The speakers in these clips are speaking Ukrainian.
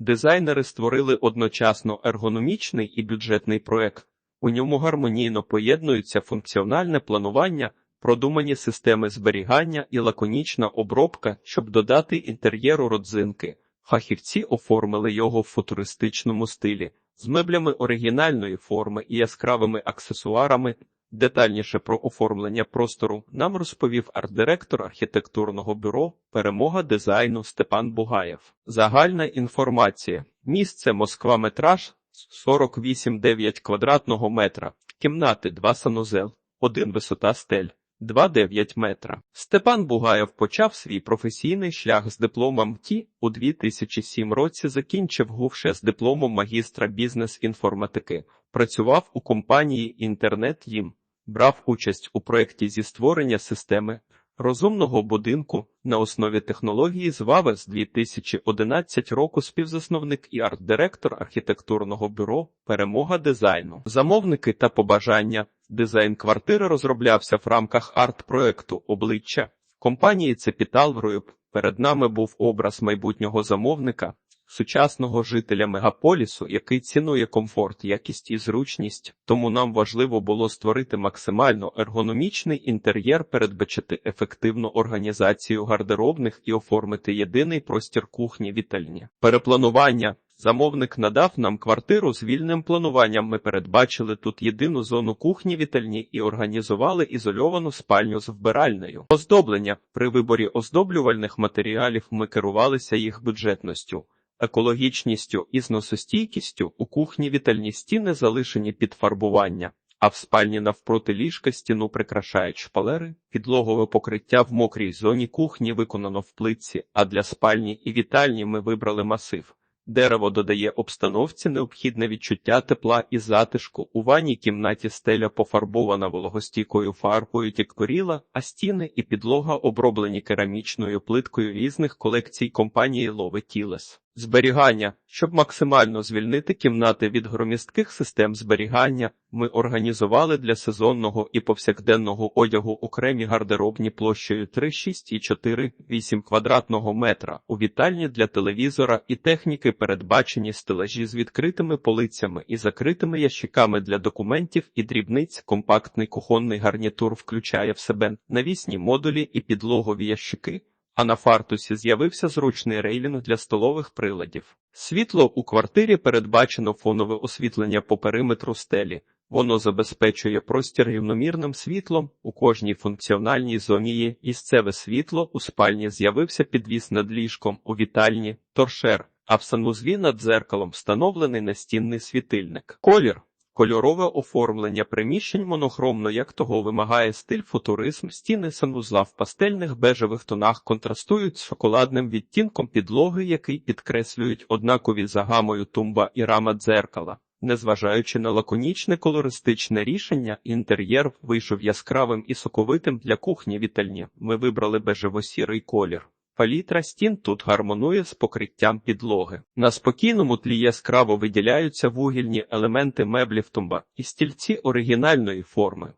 Дизайнери створили одночасно ергономічний і бюджетний проект. У ньому гармонійно поєднуються функціональне планування, продумані системи зберігання і лаконічна обробка, щоб додати інтер'єру родзинки. Фахівці оформили його в футуристичному стилі з меблями оригінальної форми і яскравими аксесуарами. Детальніше про оформлення простору нам розповів арт-директор архітектурного бюро Перемога дизайну Степан Бугаєв. Загальна інформація. Місце Москва метраж 48,9 квадратного метра. Кімнати 2 санузел, 1 висота стель. 2,9 метра. Степан Бугаєв почав свій професійний шлях з дипломом ТІ у 2007 році. Закінчив ГУВШЕ з дипломом магістра бізнес-інформатики. Працював у компанії Інтернет їм. Брав участь у проєкті зі створення системи розумного будинку на основі технології звави з 2011 року співзасновник і арт-директор архітектурного бюро Перемога дизайну. Замовники та побажання. Дизайн квартири розроблявся в рамках арт-проекту обличчя компанії Цепітал Group. Перед нами був образ майбутнього замовника, сучасного жителя мегаполісу, який цінує комфорт, якість і зручність. Тому нам важливо було створити максимально ергономічний інтер'єр, передбачити ефективну організацію гардеробних і оформити єдиний простір кухні вітальні. Перепланування. Замовник надав нам квартиру з вільним плануванням. Ми передбачили тут єдину зону кухні вітальні і організували ізольовану спальню з вбиральнею. Оздоблення при виборі оздоблювальних матеріалів ми керувалися їх бюджетністю, екологічністю і зносостійкістю. У кухні вітальні стіни залишені під фарбування. А в спальні навпроти ліжка стіну прикрашають шпалери, підлогове покриття в мокрій зоні кухні виконано в плитці, а для спальні і вітальні ми вибрали масив. Дерево додає обстановці необхідне відчуття тепла і затишку. У ванній кімнаті стеля пофарбована вологостійкою фарбою тікторіла, а стіни і підлога оброблені керамічною плиткою різних колекцій компанії Лове Тілес. Зберігання, щоб максимально звільнити кімнати від громістких систем зберігання, ми організували для сезонного і повсякденного одягу окремі гардеробні площею 3, 6 і 4, 8 квадратного метра. У вітальні для телевізора і техніки передбачені стелажі з відкритими полицями і закритими ящиками для документів і дрібниць. Компактний кухонний гарнітур включає в себе навісні модулі і підлогові ящики а на фартусі з'явився зручний рейлінг для столових приладів. Світло у квартирі передбачено фонове освітлення по периметру стелі. Воно забезпечує простір рівномірним світлом у кожній функціональній зоні є місцеве світло, у спальні з'явився підвіс над ліжком, у вітальні торшер, а в санузлі над дзеркалом встановлений настінний світильник. Колір Кольорове оформлення приміщень монохромно, як того вимагає стиль футуризм, стіни санвузла в пастельних бежевих тонах контрастують з шоколадним відтінком підлоги, який підкреслюють однакові за гамою тумба і рама дзеркала. Незважаючи на лаконічне колористичне рішення, інтер'єр вийшов яскравим і соковитим для кухні вітальні. Ми вибрали бежево-сірий колір. Палітра стін тут гармонує з покриттям підлоги. На спокійному тлі яскраво виділяються вугільні елементи меблів тумба і стільці оригінальної форми.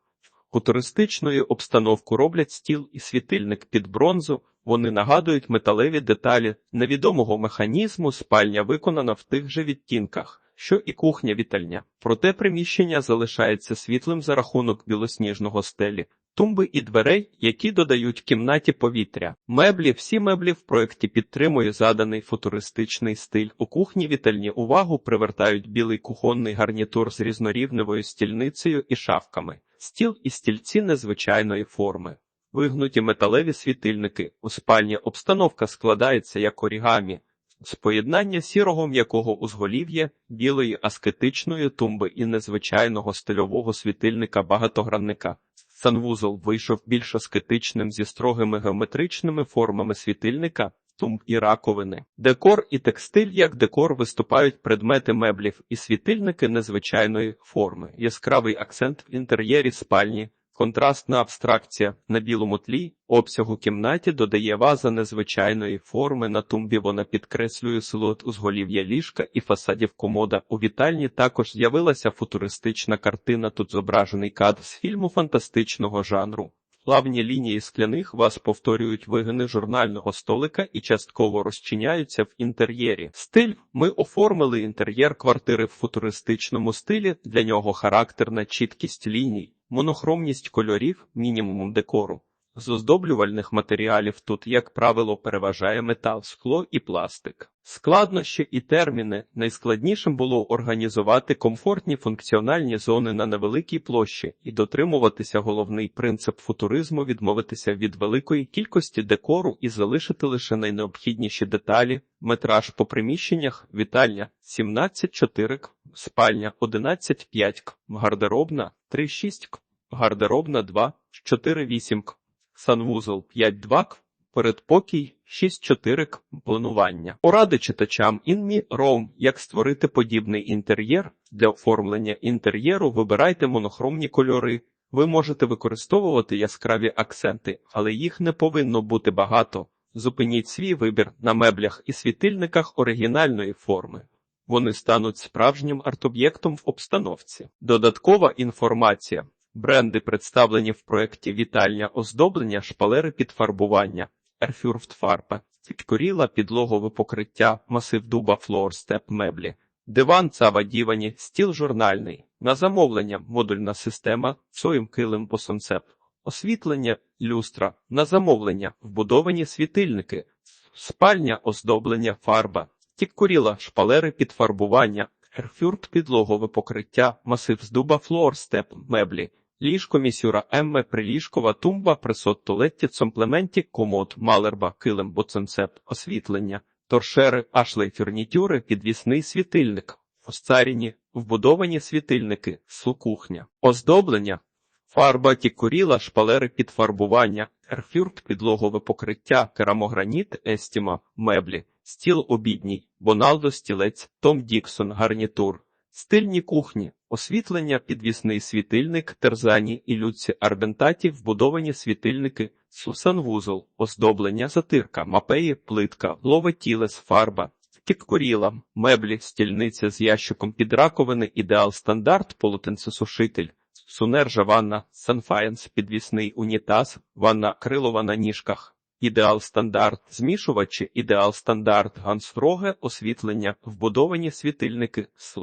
Футуристичною обстановку роблять стіл і світильник під бронзу. Вони нагадують металеві деталі невідомого механізму, спальня виконана в тих же відтінках, що і кухня вітальня. Проте приміщення залишається світлим за рахунок білосніжного стелі, тумби і дверей, які додають кімнаті повітря. Меблі, всі меблі в проєкті підтримує заданий футуристичний стиль. У кухні вітальні увагу привертають білий кухонний гарнітур з різнорівневою стільницею і шафками, стіл і стільці незвичайної форми. Вигнуті металеві світильники. У спальні обстановка складається як орігамі. З поєднання сірого м'якого узголів'я, білої аскетичної тумби і незвичайного стильового світильника багатогранника. Санвузол вийшов більш аскетичним зі строгими геометричними формами світильника, тумб і раковини. Декор і текстиль як декор виступають предмети меблів і світильники незвичайної форми, яскравий акцент в інтер'єрі спальні. Контрастна абстракція на білому тлі обсягу кімнаті додає ваза незвичайної форми на тумбі. Вона підкреслює силует узголів'я ліжка і фасадів комода. У вітальні також з'явилася футуристична картина. Тут зображений кадр з фільму фантастичного жанру. Плавні лінії скляних ваз повторюють вигини журнального столика і частково розчиняються в інтер'єрі. Стиль ми оформили інтер'єр квартири в футуристичному стилі. Для нього характерна чіткість ліній, монохромність кольорів, мінімум декору. З оздоблювальних матеріалів тут, як правило, переважає метал, скло і пластик. Складнощі і терміни найскладнішим було організувати комфортні функціональні зони на невеликій площі і дотримуватися головний принцип футуризму відмовитися від великої кількості декору і залишити лише найнеобхідніші деталі, метраж по приміщеннях, вітальня 17,4 к, спальня 11,5 к, гардеробна 3,6 к, гардеробна 2, 4,8 к санвузол 5.2 к, передпокій 6.4 к, планування. Поради читачам інмі Роум, як створити подібний інтер'єр. Для оформлення інтер'єру вибирайте монохромні кольори. Ви можете використовувати яскраві акценти, але їх не повинно бути багато. Зупиніть свій вибір на меблях і світильниках оригінальної форми. Вони стануть справжнім арт-об'єктом в обстановці. Додаткова інформація. Бренди представлені в проєкті вітальня оздоблення, шпалери під фарбування, ерфюрфтфарба, коріла, підлогове покриття, масив дуба, флор, степ, меблі, диван, цава дівані, стіл журнальний, на замовлення, модульна система, цоїм килим босонцеп, освітлення, люстра, на замовлення, вбудовані світильники, спальня, оздоблення, фарба, тіккуріла, шпалери під фарбування, ерфюрт, підлогове покриття, масив з дуба, флор, степ, меблі. Ліжко місюра Емме, приліжкова тумба, присот тулетті, цомплементі, комод, малерба, килим, боценцеп, освітлення, торшери, ашлей, фурнітюри, підвісний світильник, фосцаріні, вбудовані світильники, сукухня, оздоблення, фарба, тікуріла, шпалери під фарбування, ерфюрт, підлогове покриття, керамограніт, естіма, меблі, стіл обідній, Боналдо, стілець, Том Діксон, гарнітур. Стильні кухні, освітлення, підвісний світильник, терзані і людці арбентаті, вбудовані світильники, сусанвузол, оздоблення, затирка, мапеї, плитка, ловетілес, фарба, кіккоріла, меблі, стільниця з ящиком під раковини, ідеал стандарт, полотенцесушитель, сунержа ванна, санфаєнс, підвісний унітаз, ванна крилова на ніжках. Ідеал стандарт, змішувачі, ідеал стандарт, гансфроге, освітлення, вбудовані світильники, сл.